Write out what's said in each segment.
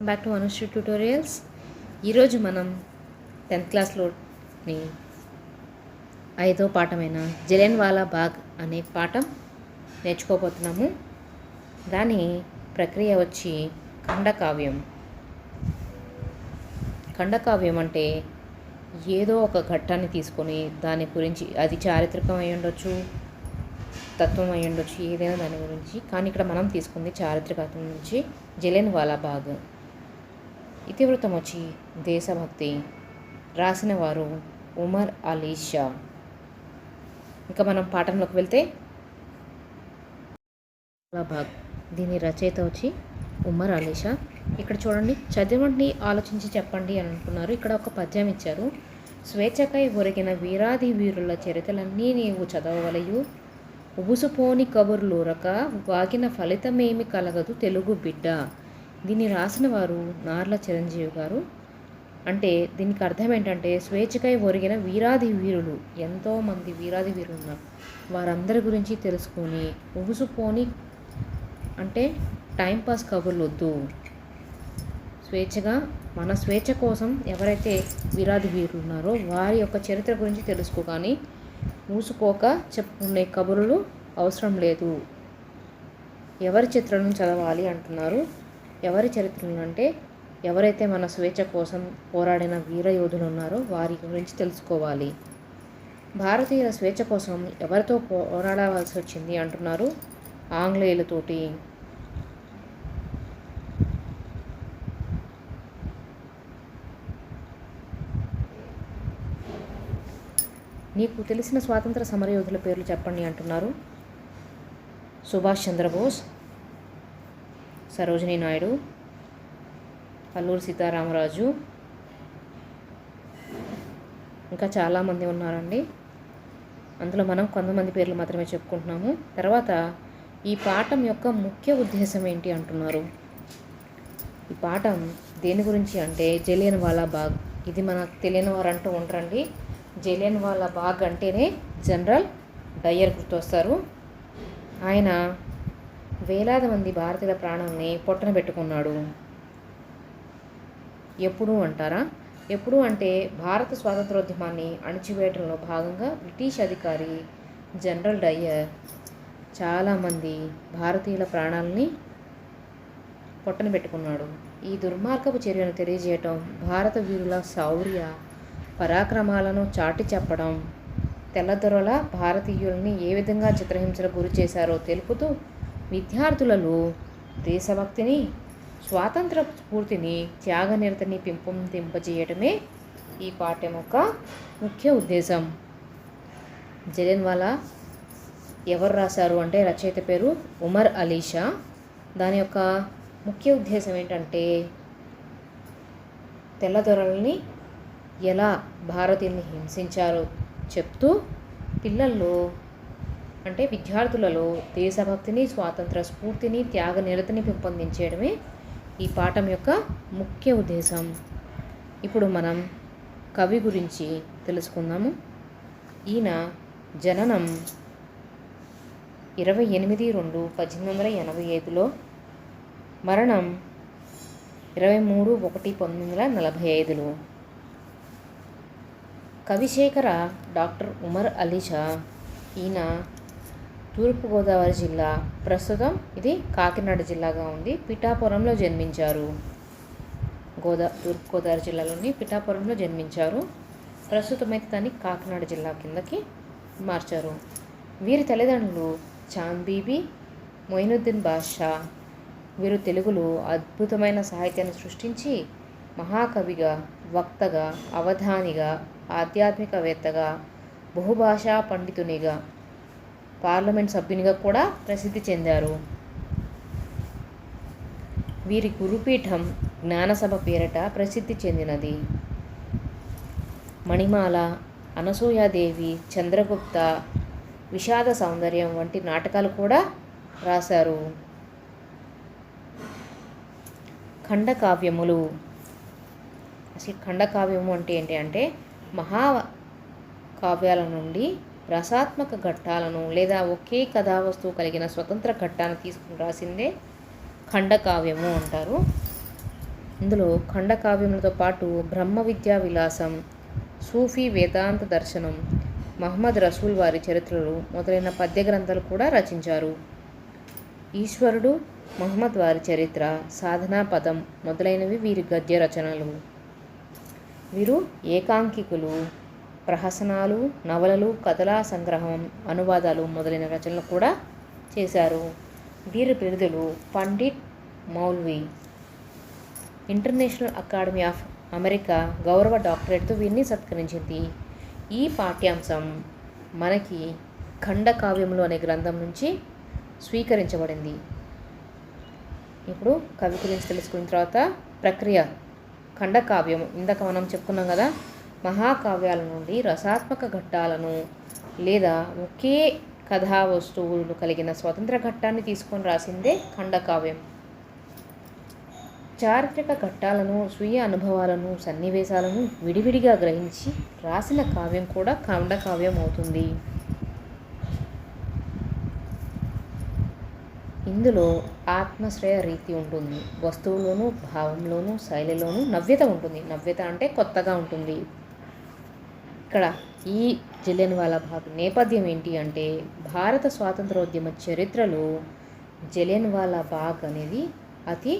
Back to Anusri tutorials ఈరోజు మనం tenth క్లాస్లోని ఐదో పాఠమైన జలియన్ వాలా బాగ్ అనే పాఠం నేర్చుకోబోతున్నాము. దాని ప్రక్రియ వచ్చి ఖండకావ్యం. ఖండకావ్యం అంటే ఏదో ఒక ఘట్టాన్ని తీసుకొని దాని గురించి అది చారిత్రకం అయి ఉండొచ్చు తత్వం అయి ఉండొచ్చు ఏదైనా దాని గురించి. కానీ ఇక్కడ మనం తీసుకుంది చారిత్రకత్వం నుంచి జలెన్ వాలా బాగ్. ఇతివృత్తం వచ్చి దేశభక్తి రాసిన వారు ఉమర్ అలీ షా. ఇంకా మనం పాఠంలోకి వెళ్తే బాగ్ దీని రచయిత వచ్చి ఉమర్ అలీ షా. ఇక్కడ చూడండి చదివండి ఆలోచించి చెప్పండి అని అనుకున్నారు. ఇక్కడ ఒక పద్యం ఇచ్చారు. స్వేచ్ఛకై ఒరిగిన వీరాది వీరుల చరిత్రలన్నీ నీవు చదవవలయు. ఉబుసుపోని కబుర్లూరక వాగిన ఫలితమేమి కలగదు తెలుగు బిడ్డ. దీన్ని రాసిన వారు నార్ల చిరంజీవి గారు. అంటే దీనికి అర్థం ఏంటంటే స్వేచ్ఛకై ఒరిగిన వీరాది వీరులు ఎంతోమంది వీరాది వీరులు ఉన్నారు వారందరి గురించి తెలుసుకొని ఉబుసుపోని అంటే టైంపాస్ కబుర్లు వద్దు స్వేచ్ఛగా మన స్వేచ్ఛ కోసం ఎవరైతే వీరాది వీరులు ఉన్నారో వారి యొక్క చరిత్ర గురించి తెలుసుకో కానీ మూసుకోక చెప్పుకునే కబుర్లు అవసరం లేదు. ఎవరి చిత్రాలను చదవాలి అంటున్నారు? ఎవరి చరిత్రలు అంటే ఎవరైతే మన స్వేచ్ఛ కోసం పోరాడిన వీర యోధులు ఉన్నారో వారి గురించి తెలుసుకోవాలి. భారతీయుల స్వేచ్ఛ కోసం ఎవరితో పోరాడవలసి వచ్చింది అంటున్నారు ఆంగ్లేయులతోటి. నీకు తెలిసిన స్వాతంత్ర సమరయోధుల పేర్లు చెప్పండి అంటున్నారు సుభాష్ చంద్రబోస్ సరోజినీ నాయుడు అల్లూరు సీతారామరాజు. ఇంకా చాలామంది ఉన్నారండి. అందులో మనం కొంతమంది పేర్లు మాత్రమే చెప్పుకుంటున్నాము. తర్వాత ఈ పాఠం యొక్క ముఖ్య ఉద్దేశం ఏంటి అంటున్నారు? ఈ పాఠం దేని గురించి అంటే జలియన్ వాలా బాగ్. ఇది మనకు తెలియని వారు అంటూ ఉంటారండి జలియన్ వాలా బాగ్ అంటేనే జనరల్ డయ్యర్ గుర్తొస్తారు. ఆయన వేలాది మంది భారతీయుల ప్రాణాలని పొట్టన పెట్టుకున్నాడు. ఎప్పుడు అంటారా? ఎప్పుడు అంటే భారత స్వాతంత్రోద్యమాన్ని అణిచివేయడంలో భాగంగా బ్రిటిష్ అధికారి జనరల్ డయ్యర్ చాలామంది భారతీయుల ప్రాణాలని పొట్టన పెట్టుకున్నాడు. ఈ దుర్మార్గపు చర్యను తెలియజేయటం భారత వీరుల శౌర్య పరాక్రమాలను చాటి చెప్పడం తెల్లదొరల భారతీయుల్ని ఏ విధంగా చిత్రహింసలకు గురి చేశారో తెలుపుతూ విద్యార్థులలో దేశభక్తిని స్వాతంత్ర స్ఫూర్తిని త్యాగనిరతని పెంపొందింపజేయడమే ఈ పాఠ్యం యొక్క ముఖ్య ఉద్దేశం. జలియన్వాలా ఎవరు రాశారు అంటే రచయిత పేరు ఉమర్ అలీషా. దాని యొక్క ముఖ్య ఉద్దేశం ఏంటంటే తెల్లదొరల్ని ఎలా భారతీయుల్ని హింసించారో చెప్తూ పిల్లల్లో అంటే విద్యార్థులలో దేశభక్తిని స్వాతంత్ర స్ఫూర్తిని త్యాగ నిరతిని పెంపొందించడమే ఈ పాఠం యొక్క ముఖ్య ఉద్దేశం. ఇప్పుడు మనం కవి గురించి తెలుసుకుందాము. ఈయన జననం ఇరవై ఎనిమిది రెండు పద్దెనిమిది వందల ఎనభై ఐదులో మరణం ఇరవై మూడు ఒకటి పంతొమ్మిది వందల నలభై ఐదులో. కవిశేఖర డాక్టర్ ఉమర్ అలీషా ఈయన తూర్పుగోదావరి జిల్లా. ప్రస్తుతం ఇది కాకినాడ జిల్లాగా ఉంది. పిఠాపురంలో జన్మించారు. గోదా తూర్పుగోదావరి జిల్లాలోని పిఠాపురంలో జన్మించారు. ప్రస్తుతం అయితే దాన్ని కాకినాడ జిల్లా కిందకి మార్చారు. వీరి తల్లిదండ్రులు చాందీబీ మొయినుద్దీన్ బాషా వీరు తెలుగులో అద్భుతమైన సాహిత్యాన్ని సృష్టించి మహాకవిగా వక్తగా అవధానిగా ఆధ్యాత్మికవేత్తగా బహుభాషా పండితునిగా పార్లమెంట్ సభ్యునిగా కూడా ప్రసిద్ధి చెందారు. వీరి గురుపీఠం జ్ఞానసభ పేరట ప్రసిద్ధి చెందినది. మణిమాల అనసూయాదేవి చంద్రగుప్త విషాద సౌందర్యం వంటి నాటకాలు కూడా రాశారు. ఖండకావ్యములు. అసలు ఖండకావ్యము అంటే ఏంటి అంటే మహా కావ్యాల నుండి రసాత్మక ఘట్టాలను లేదా ఒకే కథావస్తువు కలిగిన స్వతంత్ర ఘట్టాన్ని తీసుకుని రాసిందే ఖండకావ్యము అంటారు. ఇందులో ఖండకావ్యములతో పాటు బ్రహ్మ విద్యా విలాసం సూఫీ వేదాంత దర్శనం మహమ్మద్ రసూల్ వారి చరిత్రలు మొదలైన పద్య గ్రంథాలు కూడా రచించారు. ఈశ్వరుడు మహమ్మద్ వారి చరిత్ర సాధనా పదం మొదలైనవి వీరి గద్య రచనలు. వీరు ఏకాంకికులు. ప్రహసనాలు నవలలు కథల సంగ్రహం అనువాదాలు మొదలైన రచనలు కూడా చేశారు. వీరి బిరుదులు Pandit Maulvi. International academy of America గౌరవ డాక్టరేట్తో వీరిని సత్కరించింది. ఈ పాఠ్యాంశం మనకి ఖండకావ్యములు అనే గ్రంథం నుంచి స్వీకరించబడింది. ఇప్పుడు కవి గురించి తెలుసుకున్న తర్వాత ప్రక్రియ ఖండకావ్యం ఇందాక మనం చెప్పుకున్నాం కదా మహాకావ్యాల నుండి రసాత్మక ఘట్టాలను లేదా ఒకే కథా వస్తువులు కలిగిన స్వతంత్ర ఘట్టాన్ని తీసుకొని రాసిందే ఖండకావ్యం. చారిత్రక ఘట్టాలను స్వీయ అనుభవాలను సన్నివేశాలను విడివిడిగా గ్రహించి రాసిన కావ్యం కూడా ఖండకావ్యం అవుతుంది. ఇందులో ఆత్మశ్రయ రీతి ఉంటుంది. వస్తువులోనూ భావంలోనూ శైలిలోనూ నవ్యత ఉంటుంది. నవ్యత అంటే కొత్తగా ఉంటుంది. ఇక్కడ ఈ జలియన్వాలా బాగ్ నేపథ్యం ఏంటి అంటే భారత స్వాతంత్రోద్యమ చరిత్రలో జలియన్ వాలా బాగ్ అనేది అతి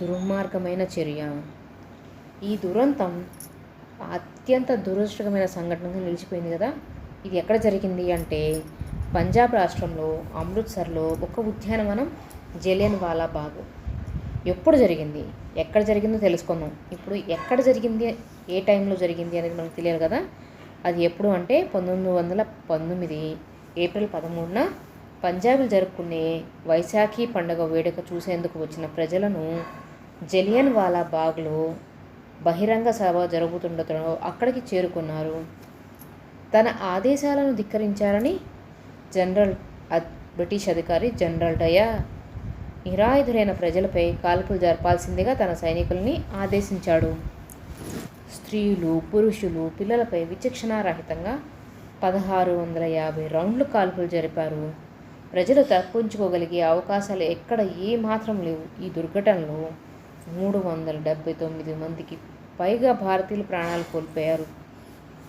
దుర్మార్గమైన చర్య. ఈ దురంతం అత్యంత దురదృష్టకరమైన సంఘటనగా నిలిచిపోయింది కదా. ఇది ఎక్కడ జరిగింది అంటే పంజాబ్ రాష్ట్రంలో అమృత్సర్లో ఒక ఉద్యానవనం జలియన్ వాలా బాగ్ ఎప్పుడు జరిగింది? ఎక్కడ జరిగిందో తెలుసుకుందాం. ఇప్పుడు ఎక్కడ జరిగింది ఏ టైంలో జరిగింది అనేది మనకు తెలియాలి కదా. అది ఎప్పుడు అంటే పంతొమ్మిది వందల పంతొమ్మిది ఏప్రిల్ పదమూడున పంజాబ్లో జరుపుకునే వైశాఖి పండుగ వేడుక చూసేందుకు వచ్చిన ప్రజలను జలియన్ వాలా బాగ్లో బహిరంగ సభ జరుగుతుండటంలో అక్కడికి చేరుకున్నారు. తన ఆదేశాలను ధిక్కరించారని జనరల్ బ్రిటిష్ అధికారి జనరల్ డయా నిరాయుధులైన ప్రజలపై కాల్పులు జరపాల్సిందిగా తన సైనికుల్ని ఆదేశించాడు. స్త్రీలు పురుషులు పిల్లలపై విచక్షణారహితంగా పదహారు వందల యాభై రౌండ్లు కాల్పులు జరిపారు. ప్రజలు తప్పించుకోగలిగే అవకాశాలు ఎక్కడ ఏ మాత్రం లేవు. ఈ దుర్ఘటనలో మూడు వందల డెబ్బై తొమ్మిది మందికి పైగా భారతీయులు ప్రాణాలు కోల్పోయారు.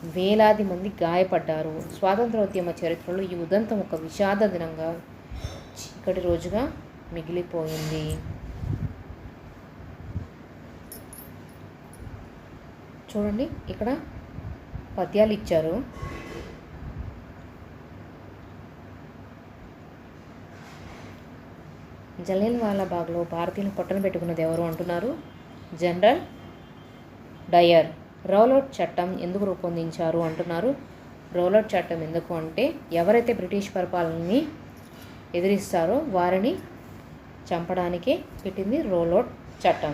వేలాది మంది గాయపడ్డారు. స్వాతంత్రోద్యమ చరిత్రలో ఈ ఉదంతం ఒక విషాద దినంగా చీకటి రోజుగా మిగిలిపోయింది. చూడండి ఇక్కడ పద్యాలు ఇచ్చారు. జలియన్ వాలా బాగ్లో భారతీయులు పొట్టను పెట్టుకున్నది ఎవరు అంటున్నారు? General Dyer. రౌలౌట్ చట్టం ఎందుకు రూపొందించారు అంటున్నారు. రౌలౌట్ చట్టం ఎందుకు అంటే ఎవరైతే బ్రిటిష్ పరిపాలనని ఎదిరిస్తారో వారిని చంపడానికి పెట్టింది రోలౌట్ చట్టం.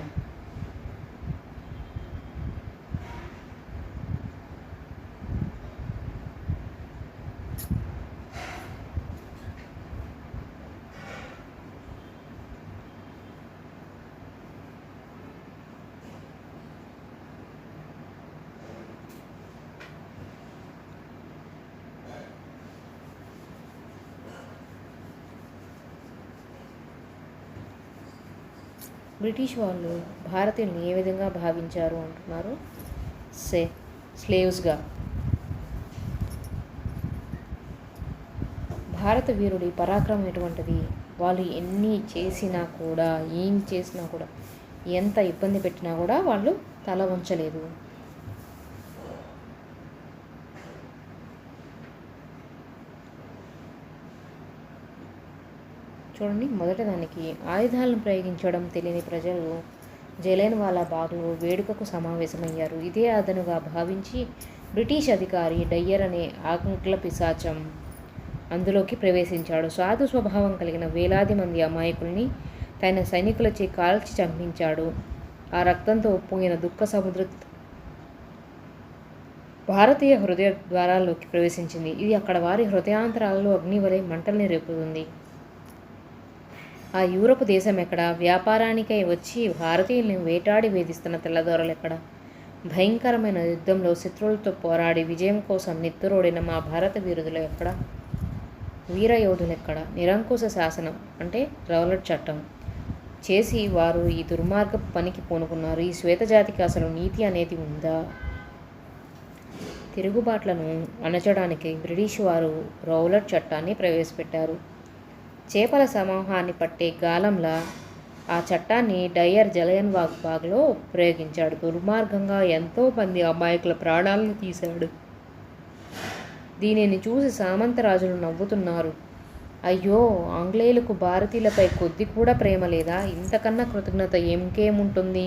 బ్రిటిష్ వాళ్ళు భారతీయుల్ని ఏ విధంగా భావించారు అంటున్నారు? సే స్లేవ్స్గా. భారత వీరుడి పరాక్రమం ఎటువంటిది? వాళ్ళు ఎన్ని చేసినా కూడా ఏం చేసినా కూడా ఎంత ఇబ్బంది పెట్టినా కూడా వాళ్ళు తల వంచలేదు. చూడండి. మొదట దానికి ఆయుధాలను ప్రయోగించడం తెలియని ప్రజలు జలేన్ వాలా బాగ్లో వేడుకకు సమావేశమయ్యారు. ఇదే అదనుగా భావించి బ్రిటిష్ అధికారి డయ్యర్ అనే ఆంగ్ల పిశాచం అందులోకి ప్రవేశించాడు. సాధు స్వభావం కలిగిన వేలాది మంది అమాయకుల్ని తన సైనికులచే కాల్చి చంపించాడు. ఆ రక్తంతో ఉప్పొంగిన దుఃఖ సముద్ర భారతీయ హృదయ ద్వారాల్లోకి ప్రవేశించింది. ఇది అక్కడ వారి హృదయాంతరాలలో అగ్నివలే మంటల్ని రేపుతుంది. ఆ యూరప్ దేశం ఎక్కడ? వ్యాపారానికై వచ్చి భారతీయుల్ని వేటాడి వేధిస్తున్న తెల్లదొరలు ఎక్కడ? భయంకరమైన యుద్ధంలో శత్రువులతో పోరాడి విజయం కోసం నిత్తురోడిన మా భారత వీరుదులు ఎక్కడ? వీర యోధులు ఎక్కడ? నిరంకుశ శాసనం అంటే రౌలట్ చట్టం. చేసి వారు ఈ దుర్మార్గ పనికి పూనుకున్నారు. ఈ శ్వేతజాతికి అసలు నీతి అనేది ఉందా? తిరుగుబాట్లను అణచడానికి బ్రిటిష్ వారు రౌలట్ చట్టాన్ని ప్రవేశపెట్టారు. చేపల సమూహాన్ని పట్టే గాలంలా ఆ చట్టాన్ని డయ్యర్ జలయన్ వాగ్ బాగ్లో ప్రయోగించాడు. దుర్మార్గంగా ఎంతో మంది అమాయకుల ప్రాణాలను తీశాడు. దీనిని చూసి సామంతరాజులు నవ్వుతున్నారు. అయ్యో ఆంగ్లేయులకు భారతీయులపై కొద్ది కూడా ప్రేమ లేదా? ఇంతకన్నా కృతజ్ఞత ఇంకేముంటుంది?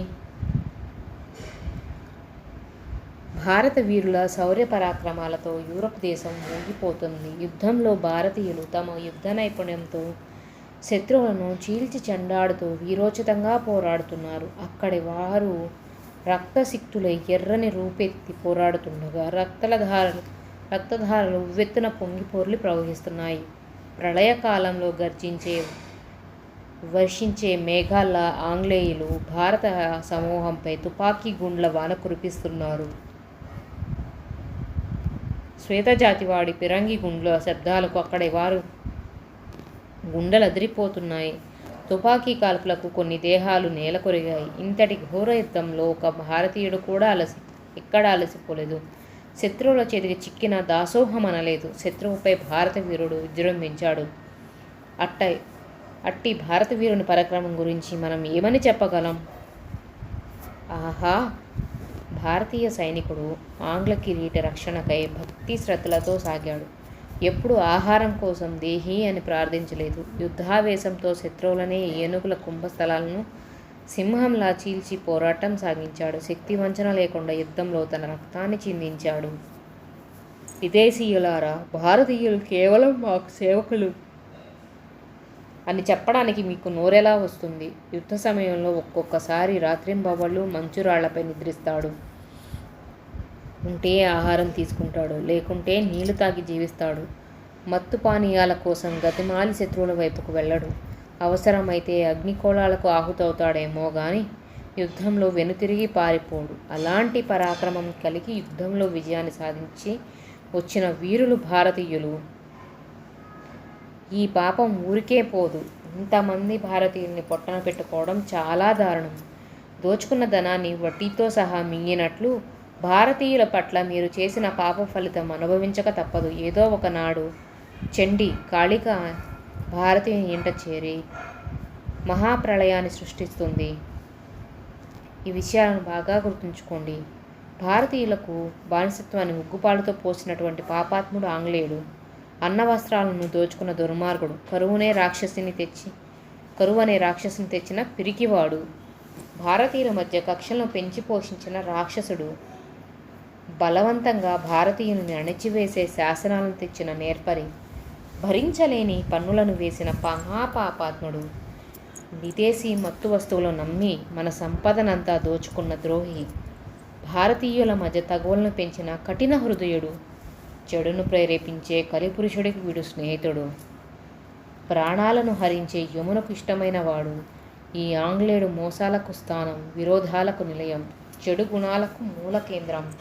భారత వీరుల శౌర్య పరాక్రమాలతో యూరప్ దేశం ఊగిపోతుంది యుద్ధంలో భారతీయులు తమ యుద్ధ నైపుణ్యంతో శత్రువులను చీల్చి చెండాడుతూ వీరోచితంగా పోరాడుతున్నారు. అక్కడి వారు రక్తసిక్తులై ఎర్రని రూపెత్తి పోరాడుతుండగా రక్తలధారలు రక్తధారలు ఉవ్వెత్తున పొంగి పొర్లి ప్రవహిస్తున్నాయి. ప్రళయకాలంలో గర్జించే వర్షించే మేఘాల ఆంగ్లేయులు భారత సమూహంపై తుపాకీ గుండ్ల వాన కురిపిస్తున్నారు. శ్వేతజాతివాడి పిరంగి గుండ్ల శబ్దాలకు అక్కడి వారు గుండెలు అదిరిపోతున్నాయి తుపాకీ కాల్పులకు కొన్ని దేహాలు నేలకొరిగాయి. ఇంతటి ఘోర యుద్ధంలో ఒక భారతీయుడు కూడా అలసి ఎక్కడ అలసిపోలేదు. శత్రువుల చేతికి చిక్కిన దాసోహం అనలేదు. శత్రువుపై భారత వీరుడు విజృంభించాడు. అట్ట అట్టి భారత వీరుని పరాక్రమం గురించి మనం ఏమని చెప్పగలం? ఆహా! భారతీయ సైనికుడు ఆంగ్ల కిరీట రక్షణకై భక్తి శ్రద్ధలతో సాగాడు. ఎప్పుడు ఆహారం కోసం దేహి అని ప్రార్థించలేదు. యుద్ధావేశంతో శత్రువులనే ఏనుగుల కుంభస్థలాలను సింహంలా చీల్చి పోరాటం సాగించాడు. శక్తి వంచన లేకుండా యుద్ధంలో తన రక్తాన్ని చిందించాడు. విదేశీయులారా భారతీయులు కేవలం మాకు సేవకులు. అని చెప్పడానికి మీకు నోరెలా వస్తుంది? యుద్ధ సమయంలో ఒక్కొక్కసారి రాత్రింబవళ్ళు మంచురాళ్ళపై నిద్రిస్తాడు. ఉంటే ఆహారం తీసుకుంటాడు. లేకుంటే నీళ్ళు తాగి జీవిస్తాడు. మత్తు పానీయాల కోసం గతిమాలి శత్రువుల వైపుకు వెళ్ళడు. అవసరమైతే అగ్నికోళాలకు ఆహుతవుతాడేమో గాని యుద్ధంలో వెనుతిరిగి పారిపోడు. అలాంటి పరాక్రమం కలిగి యుద్ధంలో విజయాన్ని సాధించి వచ్చిన వీరులు భారతీయులు. ఈ పాపం ఊరికే పోదు. ఇంతమంది భారతీయుల్ని పొట్టన పెట్టుకోవడం చాలా దారుణం. దోచుకున్న ధనాన్ని వడ్డీతో సహా మింగినట్లు భారతీయుల పట్ల మీరు చేసిన పాప ఫలితం అనుభవించక తప్పదు. ఏదో ఒకనాడు చండి కాళిక భారతీయుని ఇంట చేరి మహాప్రళయాన్ని సృష్టిస్తుంది. ఈ విషయాలను బాగా గుర్తుంచుకోండి. భారతీయులకు బానిసత్వాన్ని ఉగ్గుపాలతో పోసినటువంటి పాపాత్ముడు ఆంగ్లేయుడు. అన్న వస్త్రాలను దోచుకున్న దుర్మార్గుడు కరువునే రాక్షసిని తెచ్చి కరువు అనే రాక్షసుని తెచ్చిన పిరికివాడు. భారతీయుల మధ్య కక్షలను పెంచి పోషించిన రాక్షసుడు బలవంతంగా భారతీయుల్ని అణచివేసే శాసనాలను తెచ్చిన నేర్పరి భరించలేని పన్నులను వేసిన మహాపాపాత్ముడు. విదేశీ మత్తు వస్తువులను నమ్మి మన సంపదనంతా దోచుకున్న ద్రోహి భారతీయుల మధ్య తగువలను పెంచిన కఠిన హృదయుడు. చెడును ప్రేరేపించే కలిపురుషుడికి వీడు స్నేహితుడు. ప్రాణాలను హరించే యమునకు ఇష్టమైన వాడు. ఈ ఆంగ్లేయుడు మోసాలకు స్థానం విరోధాలకు నిలయం చెడు గుణాలకు మూల కేంద్రం.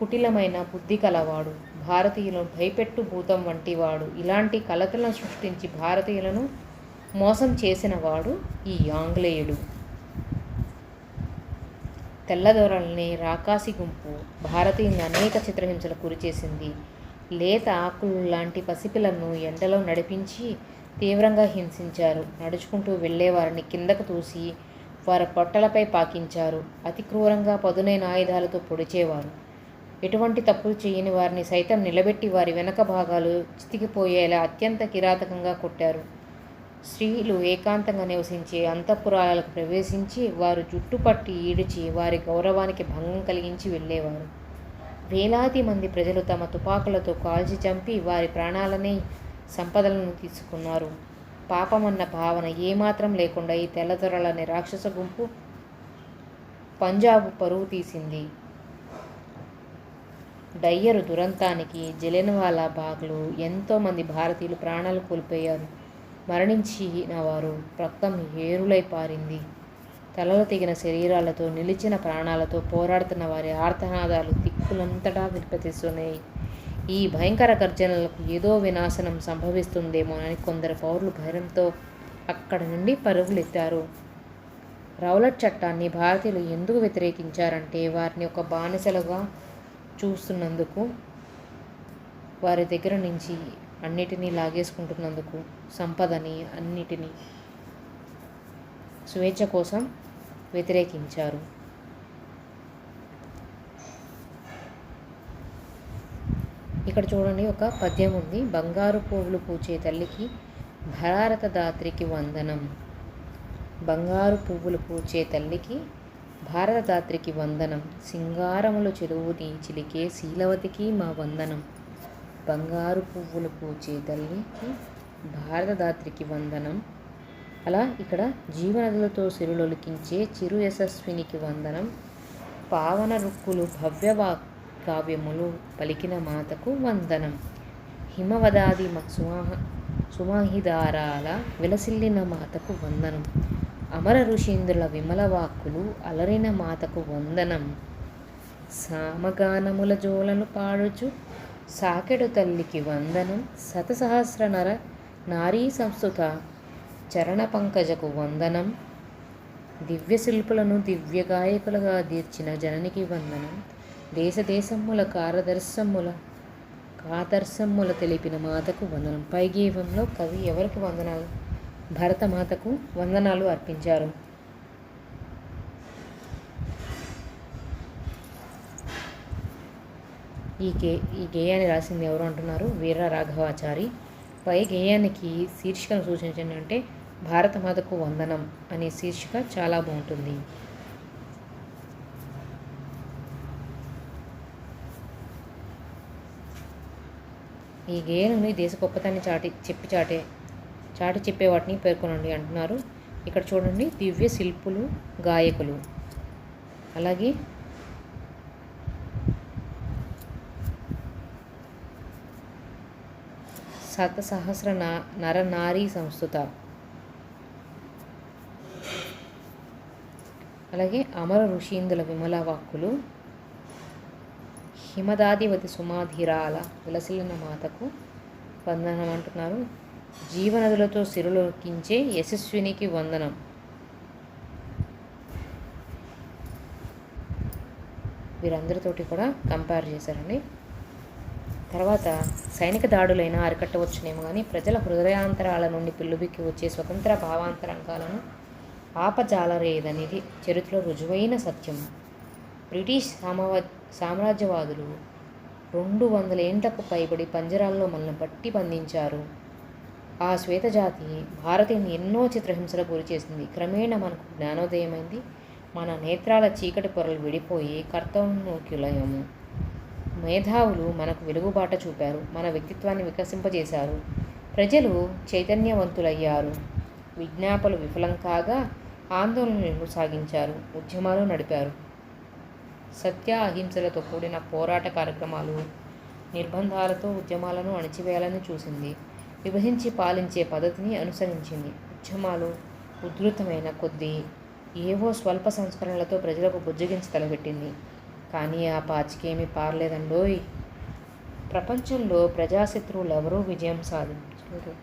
కుటిలమైన బుద్ధి కలవాడు. భారతీయులను భయపెట్టు భూతం వంటి వాడు. ఇలాంటి కలతలను సృష్టించి భారతీయులను మోసం చేసిన వాడు ఈ ఆంగ్లేయుడు. తెల్లదొరల్ని రాకాసి గుంపు భారతీయుని అనేక చిత్రహింసలు గురిచేసింది. లేత ఆకులు లాంటి పసిపిల్లను ఎండలో నడిపించి తీవ్రంగా హింసించారు. నడుచుకుంటూ వెళ్ళేవారిని కిందకు తూసి వారి పొట్టలపై పాకించారు. అతి క్రూరంగా పదునైన ఆయుధాలతో పొడిచేవారు. ఎటువంటి తప్పులు చేయని వారిని సైతం నిలబెట్టి వారి వెనక భాగాలు చితికిపోయేలా అత్యంత కిరాతకంగా కొట్టారు. స్త్రీలు ఏకాంతంగా నివసించే అంతఃపురాలకు ప్రవేశించి వారు జుట్టుపట్టి ఈడిచి వారి గౌరవానికి భంగం కలిగించి వెళ్ళేవారు. వేలాది మంది ప్రజలు తమ తుపాకులతో కాల్చి చంపి వారి ప్రాణాలని సంపదలను తీసుకున్నారు. పాపమన్న భావన ఏమాత్రం లేకుండా ఈ తెల్లదొరలనే రాక్షస గుంపు పంజాబ్ పరువు తీసింది. డయ్యరు దురంతానికి జలెన్వాలా బాగ్లో ఎంతోమంది భారతీయులు ప్రాణాలు కోల్పోయారు. మరణించిన వారు రక్తం ఏరులై పారింది. తలలు తెగిన శరీరాలతో నిలిచిన ప్రాణాలతో పోరాడుతున్న వారి ఆర్తనాదాలు దిక్కులంతటా వినిపిస్తున్నాయి ఈ భయంకర గర్జనలకు ఏదో వినాశనం సంభవిస్తుందేమోనని కొందరు పౌరులు భయంతో అక్కడి నుండి పరుగులెత్తారు. రౌలట్ చట్టాన్ని భారతీయులు ఎందుకు వ్యతిరేకించారంటే వారిని ఒక బానిసలుగా చూస్తున్నందుకు వారి దగ్గర నుంచి అన్నిటినీ లాగేసుకుంటున్నందుకు సంపదని అన్నిటినీ స్వేచ్ఛ కోసం వ్యతిరేకించారు. ఇక్కడ చూడండి ఒక పద్యం ఉంది. బంగారు పువ్వులు పూచే తల్లికి భారత దాత్రికి వందనం. బంగారు పువ్వులు పూచే తల్లికి భారత దాత్రికి వందనం. సింగారములు చెరువుని చిలికే శీలవతికి మా వందనం. బంగారు పువ్వులు పూచే తల్లికి భారతదాత్రికి వందనం. అలా ఇక్కడ జీవనదులతో సిరులొలికించే చిరు యశస్వినికి వందనం. పావన రుక్కులు భవ్యవా కావ్యములు పలికిన మాతకు వందనం. హిమవదాది సుమాహ సుమాహిదారాల విలసిల్లిన మాతకు వందనం. అమర ఋషీంద్రుల విమల వాక్కులు అలరిన మాతకు వందనం. సామగానముల జోలను పాడుచు సాకెడు తల్లికి వందనం శతసహస్ర నర నారీ సంస్థుత చరణ పంకజకు వందనం. దివ్య శిల్పులను దివ్య గాయకులుగా తీర్చిన జననికి వందనం. దేశదేశమ్ముల కారదర్శమ్ముల కాదర్శమ్ముల తెలిపిన మాతకు వందనం. పైగీవంలో కవి ఎవరికి వందనాలు? భరతమాతకు వందనాలు అర్పించారు. ఈ గే ఈ గేయాన్ని రాసింది ఎవరు అంటున్నారు? వీర రాఘవాచారి. పై గేయానికి శీర్షికను సూచించండి అంటే భారతమాతకు వందనం అనే శీర్షిక చాలా బాగుంటుంది. ఈ గేయాలను దేశ గొప్పతాన్ని చాటి చెప్పి చాటే చాటి చెప్పే వాటిని పేర్కొనండి అంటున్నారు. ఇక్కడ చూడండి దివ్య శిల్పులు గాయకులు. అలాగే శతసహస్ర నర నారీ సంస్థుత. అలాగే అమర ఋషీందుల విమల వాక్కులు. హిమదాదివతి సుమాధిరాల విలసిల్లిన మాతకు వందనం అంటున్నారు. జీవనదులతో సిరులొక్కించే యశస్వినికి వందనం. వీరందరితోటి కూడా కంపేర్ చేశారండి. తర్వాత సైనిక దాడులైనా అరికట్టవచ్చునేమో కానీ ప్రజల హృదయాంతరాల నుండి పిల్లుబిక్కి వచ్చే స్వతంత్ర భావాంతరంగాలను ఆపజాలరేదనేది చరిత్రలో రుజువైన సత్యం. బ్రిటిష్ సామవ సామ్రాజ్యవాదులు రెండు వందల ఏండ్లకు పైబడి పంజరాల్లో మనల్ని బట్టి బంధించారు. ఆ శ్వేతజాతి భారతీయుని ఎన్నో చిత్రహింసలకు గురి చేసింది. క్రమేణా మనకు జ్ఞానోదయమైంది. మన నేత్రాల చీకటి పొరలు విడిపోయి కర్తవ్యోక్యులయము. మేధావులు మనకు వెలుగుబాట చూపారు మన వ్యక్తిత్వాన్ని వికసింపజేశారు. ప్రజలు చైతన్యవంతులయ్యారు. విజ్ఞాపలు విఫలం కాగా ఆందోళనలు సాగించారు ఉద్యమాలు నడిపారు. సత్య అహింసలతో కూడిన పోరాట కార్యక్రమాలు నిర్బంధాలతో ఉద్యమాలను అణచివేయాలని చూసింది. విభజించి పాలించే పద్ధతిని అనుసరించింది. ఉద్యమాలు ఉధృతమైన కొద్దీ ఏవో స్వల్ప సంస్కరణలతో ప్రజలకు బుజ్జగించి తలపెట్టింది. కానీ ఆ పాచికేమీ పారలేదండోయ్. ప్రపంచంలో ప్రజాశత్రువులు ఎవరూ విజయం సాధించరు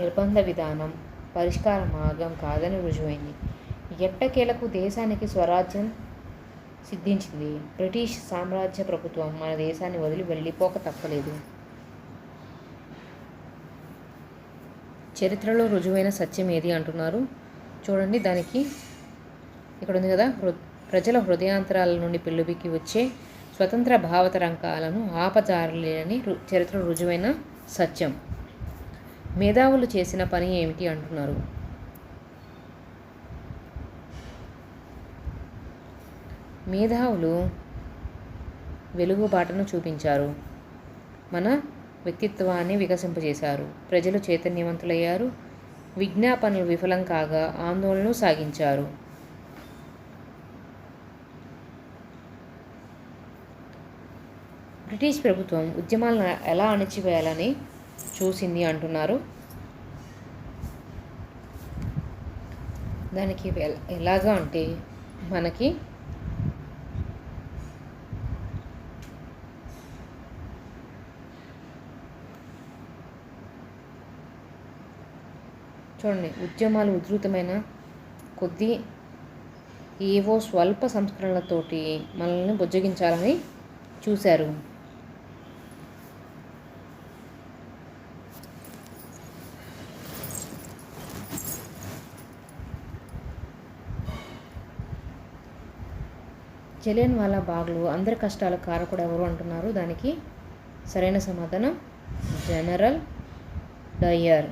నిర్బంధ విధానం పరిష్కార మార్గం కాదని రుజువైంది. ఎట్టకేలకు దేశానికి స్వరాజ్యం సిద్ధించింది? బ్రిటిష్ సామ్రాజ్య ప్రభుత్వం మన దేశాన్ని వదిలి వెళ్ళిపోక తప్పలేదు. చరిత్రలో రుజువైన సత్యం ఏది అంటున్నారు? చూడండి దానికి. ఇక్కడ ఉంది కదా ప్రజల హృదయాంతరాల నుండి పెళ్ళుబికి వచ్చే స్వతంత్ర భావతరంకాలను ఆపజారలేని రు చరిత్ర రుజువైన సత్యం. మేధావులు చేసిన పని ఏమిటి అంటున్నారు? మేధావులు వెలుగుబాటను చూపించారు. మన వ్యక్తిత్వాన్ని వికసింపజేశారు. ప్రజలు చైతన్యవంతులయ్యారు. విజ్ఞాపనలు విఫలం కాగా ఆందోళనలు సాగించారు. బ్రిటిష్ ప్రభుత్వం ఉద్యమాలను ఎలా అణిచివేయాలని చూసింది అంటున్నారు. దానికి ఎలాగా అంటే మనకి చూడండి ఉద్యమాలు ఉధృతమైన కొద్దీ ఏవో స్వల్ప సంస్కరణలతోటి మనల్ని బుజ్జగించాలని చూశారు. జలేన్ వాళ్ళ బాగ్లు అందరి కష్టాల కారకుడు ఎవరు అంటున్నారు? దానికి సరైన సమాధానం జనరల్ డయర్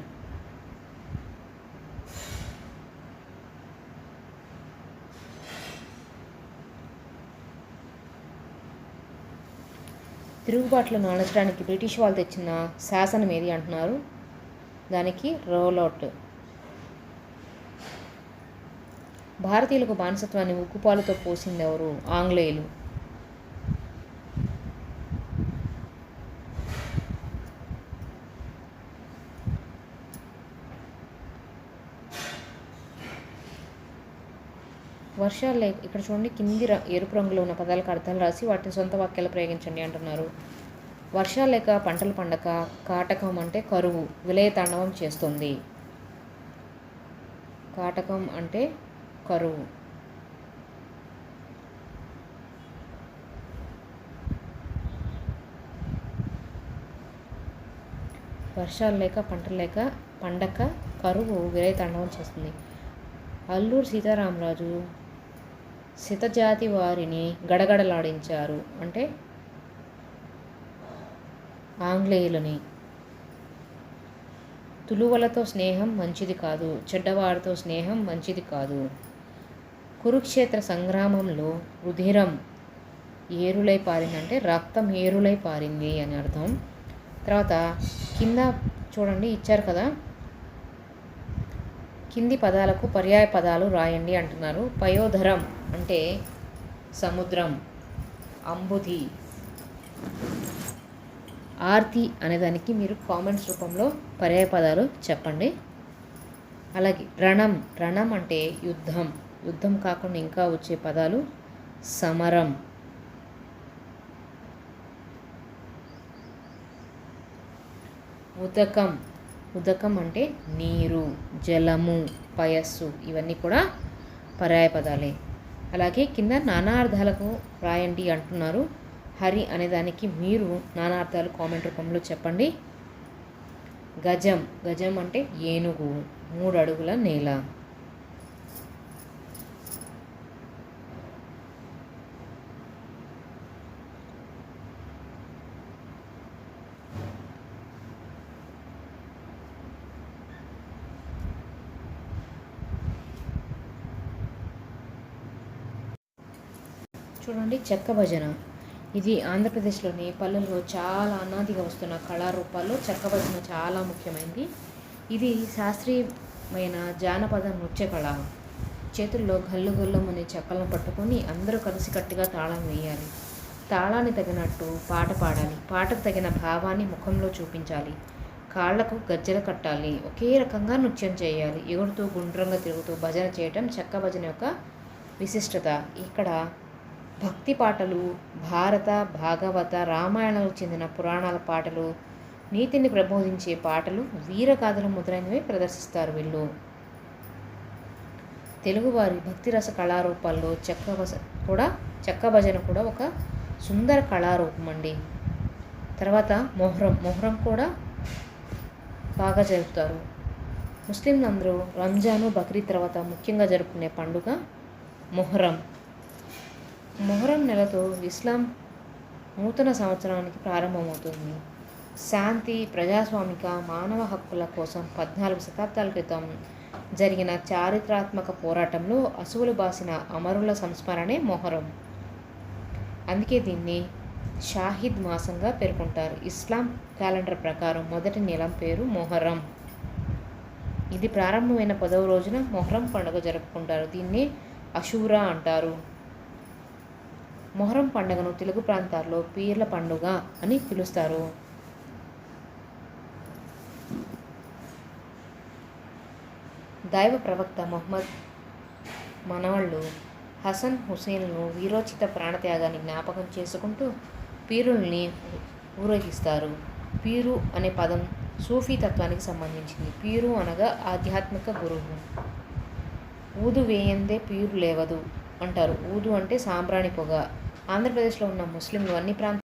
తిరుగుబాట్లను నానచడానికి బ్రిటిష్ వాళ్ళు తెచ్చిన శాసనం ఏది అంటున్నారు? దానికి రోలౌట్. భారతీయులకు బానిసత్వాన్ని ఉక్కుపాలతో పోసింది ఎవరు ఆంగ్లేయులు. వర్షాలు లేక ఇక్కడ చూడండి కింది ఎరుపు రంగులో ఉన్న పదాలకు అర్థాలు రాసి వాటిని సొంత వాక్యాలు ప్రయోగించండి అంటున్నారు. వర్షాలు లేక పంటలు పండక కాటకం అంటే కరువు విలయ తాండవం చేస్తుంది. కాటకం అంటే కరువు. వర్షాలు లేక పంటలు లేక పండక కరువు విరయతాండవం చేస్తుంది. అల్లూరు సీతారామరాజు శితజాతి వారిని గడగడలాడించారు. అంటే ఆంగ్లేయులని. తులువలతో స్నేహం మంచిది కాదు చెడ్డవారితో స్నేహం మంచిది కాదు. కురుక్షేత్ర సంగ్రామంలో రుధిరం ఏరులై పారింది అంటే రక్తం ఏరులై పారింది అని అర్థం. తర్వాత కింద చూడండి ఇచ్చారు కదా? కింది పదాలకు పర్యాయ పదాలు రాయండి అంటున్నారు. పయోధరం అంటే సముద్రం అంబుధి ఆర్తి అనేదానికి మీరు కామెంట్స్ రూపంలో పర్యాయ పదాలు చెప్పండి. అలాగే రణం రణం అంటే యుద్ధం. యుద్ధం కాకుండా ఇంకా వచ్చే పదాలు సమరం. ఉదకం. ఉదకం అంటే నీరు జలము పయస్సు ఇవన్నీ కూడా పర్యాయ పదాలే. అలాగే కింద నానార్థాలకు రాయండి అంటున్నారు. హరి అనేదానికి మీరు నానార్థాలు కామెంట్ రూపంలో చెప్పండి. గజం. గజం అంటే ఏనుగు మూడు అడుగుల నేల. చూడండి చెక్క భజన. ఇది ఆంధ్రప్రదేశ్లోని పల్లెల్లో చాలా అనాదిగా వస్తున్న కళారూపాల్లో చెక్క భజన చాలా ముఖ్యమైనది ఇది శాస్త్రీయమైన జానపద నృత్య కళ చేతుల్లో గల్లు గల్లం అనే చెక్కలను పట్టుకొని అందరూ కలిసికట్టుగా తాళం వేయాలి. తాళాన్ని తగినట్టు పాట పాడాలి. పాటకు తగిన భావాన్ని ముఖంలో చూపించాలి. కాళ్ళకు గజ్జెలు కట్టాలి. ఒకే రకంగా నృత్యం చేయాలి. ఎగురుతూ గుండ్రంగా తిరుగుతూ భజన చేయటం చెక్క భజన యొక్క విశిష్టత. ఇక్కడ భక్తి పాటలు భారత భాగవత రామాయణాలకు చెందిన పురాణాల పాటలు నీతిని ప్రబోధించే పాటలు వీరగాథలు మొదలైనవి ప్రదర్శిస్తారు వీళ్ళు. తెలుగువారి భక్తిరస కళారూపాల్లో చెక్క కూడా చెక్క భజన కూడా ఒక సుందర కళారూపం అండి తర్వాత మొహరం మొహరం కూడా బాగా జరుపుతారు. ముస్లింలందరూ రంజాను బక్రీద్ తర్వాత ముఖ్యంగా జరుపుకునే పండుగ మొహరం. మొహరం నెలతో ఇస్లాం నూతన సంవత్సరానికి ప్రారంభమవుతుంది. శాంతి ప్రజాస్వామిక మానవ హక్కుల కోసం పద్నాలుగు శతాబ్దాల క్రితం జరిగిన చారిత్రాత్మక పోరాటంలో అసువులు బాసిన అమరుల సంస్మరణే మొహరం. అందుకే దీన్ని షాహిద్ మాసంగా పేర్కొంటారు. ఇస్లాం క్యాలెండర్ ప్రకారం మొదటి నెలం పేరు మొహరం. ఇది ప్రారంభమైన పదవ రోజున మొహరం పండుగ జరుపుకుంటారు. దీన్ని అషూరా అంటారు. మొహరం పండుగను తెలుగు ప్రాంతాల్లో పీర్ల పండుగ అని పిలుస్తారు. దైవ ప్రవక్త మొహమ్మద్ మనవాళ్ళు హసన్ హుసేన్ను వీరోచిత ప్రాణత్యాగాన్ని జ్ఞాపకం చేసుకుంటూ పీరుల్ని ఊరేగిస్తారు. పీరు అనే పదం సూఫీ తత్వానికి సంబంధించింది. పీరు అనగా ఆధ్యాత్మిక గురువు. ఊదు వేయందే పీరు లేవదు అంటారు. ఊదు అంటే సాంబ్రాణి పొగ. ఆంధ్రప్రదేశ్లో ఉన్న ముస్లింలు అన్ని ప్రాంతాల